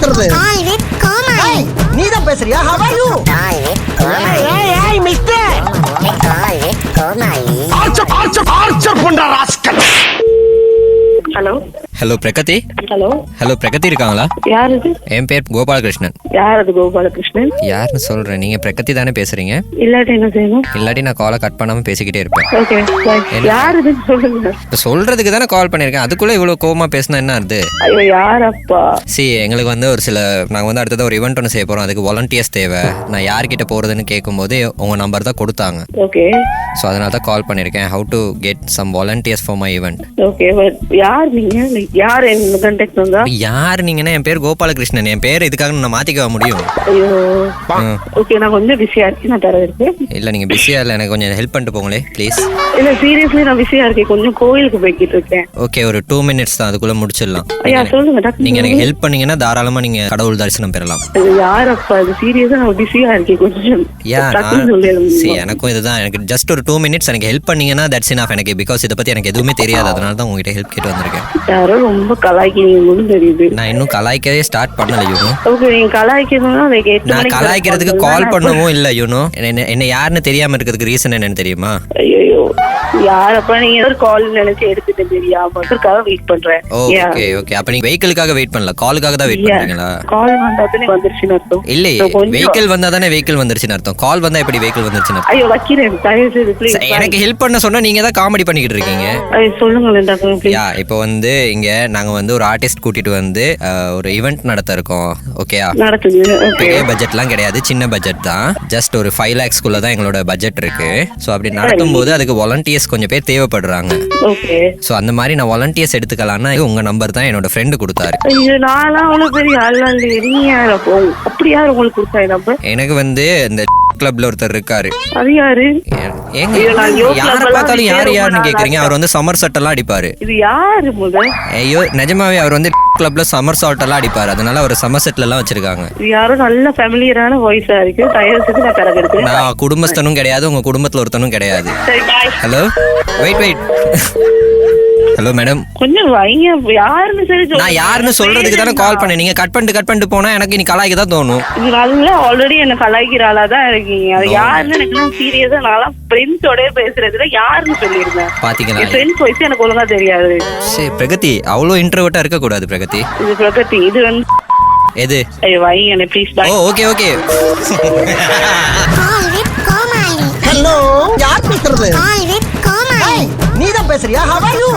பேசுறது. நீ தான் பேசுறியா ஹவ் ஆர் யூ. ஏய் ஏய் mister hello Pragathi hello hello Pragathi இருக்காங்களா? யார் இது என் பேர் கோபாலகிருஷ்ணன். யார் அது கோபாலகிருஷ்ணன்? யாருன்னு சொல்கிறேன் நீங்கள் பிரகதி தானே பேசுகிறீங்க இல்லாட்டி என்ன செய்யணும்? இல்லாட்டி நான் காலை கட் பண்ணாமல் பேசிக்கிட்டே இருப்பேன். ஓகே யார் சொல்லுங்க. சொல்கிறதுக்கு தானே கால் பண்ணியிருக்கேன். அதுக்குள்ளே இவ்வளோ கோவமா பேசினா என்ன ஐயோ யார் அப்பா சி எங்களுக்கு வந்து ஒரு சில நாங்கள் வந்து அடுத்தது ஒரு இவெண்ட் ஒன்று செய்ய போகிறோம் அதுக்கு வாலண்டியர்ஸ் தேவை. நான் யார்கிட்ட போகிறதுன்னு கேட்கும்போது உங்கள் நம்பர் தான் கொடுத்தாங்க. ஓகே ஸோ அதனால தான் கால் பண்ணியிருக்கேன் how to get some volunteers for my event okay யார் நீங்க? யார் என்ன கான்டாக்ட் யார் நீங்கன்னா என் பேர் கோபாலகிருஷ்ணன். என் பேர் இதுக்காக நான் மாற்றிக்க முடியும்? ஐயோ. ஓகே நான் கொஞ்சம் பிஸியா இருக்கேன் நான் தர இருக்கேன் இல்லை நீங்கள் பிஸியாக இல்லை எனக்கு கொஞ்சம் ஹெல்ப் பண்ணிட்டு போங்களே ப்ளீஸ் இல்ல சீரியஸ்லி நான் பிஸியா இருக்கேன். கொஞ்சம் கோயிலுக்கு போய்கிட்டு இருக்கேன். ஓகே ஒரு டூ மினிட்ஸ் தான் அதுக்குள்ளே முடிச்சிடலாம். ஐயா சொல்லுங்க டாக்டர் நீங்க எனக்கு ஹெல்ப் பண்ணீங்கன்னா தாராளமா நீங்க கடவுள் தரிசனம் பெறலாம். இது யார் அப்பா? இது சீரியஸா நான் பிஸியா இருக்கேன் கொஞ்சம். யா டக்குன்னு சொல்லிடுங்க எனக்கும் இதுதான். எனக்கு ஜஸ்ட் ஒரு டூ மினிட்ஸ் எனக்கு ஹெல்ப் பண்ணீங்கன்னா தட்ஸ் இனஃப் எனக்கு பிகாஸ் இதை பத்தி எனக்கு எதுவுமே தெரியாது. அதனால தான் உங்ககிட்ட ஹெல்ப் கேட்டு வந்திருக்கேன். யாரோ ரொம்ப கலாய்க்கிறீங்கன்னு தெரியுது. நான் இன்னும் கலாய்க்கவே ஸ்டார்ட் பண்ணல யூனோ. ஓகே நீங்க கலாய்க்கணும்னா எட்டு நான் கலாய்க்கிறதுக்கு கால். பண்ணவும் இல்லை யூனோ. என்ன என்ன யாருன்னு தெரியாம இருக்கிறதுக்கு ரீசன் என்னன்னு தெரியுமா? ஐயோ யாரப்பா நீங்க ஒரு கால் நினைச்சு எடுத்துட்டு தெரியாம அதற்காக வெயிட் பண்றேன். ஓகே ஓகே அப்ப நீங்க வெஹிக்கிளுக்காக வெயிட் பண்ணல காலுக்காக தான் வெயிட் பண்றீங்களா? கால் வந்தாதானே வந்துருச்சுன்னு அர்த்தம். இல்லையே So, கொஞ்சம் வெஹிக்கிள் வந்தா தானே வெஹிக்கிள் வந்துருச்சுன்னு அர்த்தம். கால் வந்தா எப்படி வெஹிக்கிள் வந்துருச்சுன்னு அர்த்தம்? ஐயோ வைக்கிறேன். தயவு செய்து ப்ளீஸ் ச- எனக்கு ஹெல்ப் பண்ண சொன்னா நீங்க தான் காமெடி பண்ணிக்கிட்டு இருக்கீங்க. சொல்லுங்களேன் யா இப்போ வந்து இங்க நாங்க வந்து ஒரு ஆர்டிஸ்ட் கூட்டிட்டு வந்து ஒரு ஈவெண்ட் நடத்த இருக்கோம் ஓகேயா பெரிய பட்ஜெட்லாம் கிடையாது சின்ன பட்ஜெட் தான். ஜஸ்ட் ஒரு ஃபைவ் லேக்ஸ்க்குள்ள தான் எங்களோட பட்ஜெட் இருக்கு. ஸோ அப்படி நடத்தும் போது அதுக்கு வாலண்டியர்ஸ் கொஞ்சம் பேர் தேவைப்படுறாங்க. ஸோ அந்த மாதிரி நான் வாலண்டியர்ஸ் எடுத்துக்கலாம்னா உங்க நம்பர் தான் என்னோட ஃப்ரெண்டு கொடுத்தாரு. எனக்கு வந்து இந்த கிளப்ல ஒருத்தர் இருக்காரு. அது யாரு? ஏங்க யாரை பார்த்தாலும் யார் யாருன்னு கேக்குறீங்க? அவர் வந்து சம்மர் சட்டெல்லாம் அடிப்பாரு. இது யாரு முதல்? ஐயோ நிஜமாவே அவர் வந்து கிளப்ல சம்மர் சால்ட் எல்லாம் அடிப்பாரு. அதனால அவர் சம்மர் செட்ல எல்லாம் வச்சிருக்காங்க. இது யாரோ நல்ல ஃபேமிலியரான வாய்ஸா இருக்கு. செய்து நான் எடுக்கிறேன் நான் குடும்பஸ்தனும் கிடையாது உங்க குடும்பத்துல ஒருத்தனும் கிடையாது. Hello wait wait hello madam கொஞ்சம் வைங்க. யாருன்னு சரி சொல்லுங்க. நான் யாருன்னு சொல்றதுக்கு தானே கால் பண்ணேன். நீங்க கட் பண்ணிட்டு கட் பண்ணிட்டு போனா எனக்கு நீ கலாய்க்க தான் தோணும். நல்லா ஆல்ரெடி என்ன கலாய்க்கிற ஆளா தான் இருக்கீங்க. அது யாருன்னு எனக்கு சீரியஸா நான் ஃப்ரெண்ட்ஸோட பேசுறதுல யாருன்னு சொல்லியிருந்தேன் பாத்தீங்களா? என் ஃப்ரெண்ட்ஸ் வயசு எனக்கு ஒழுங்கா தெரியாது. சரி பிரகதி அவ்வளோ இன்ட்ரோவர்ட்டா இருக்க கூடாது பிரகதி. இது பிரகதி இது வந்து எது? ஐயோ வைங்க please oh bye okay okay Komali. Hello யார் பேசுறது? Komali. நீ தான் பேசுறியா? How are you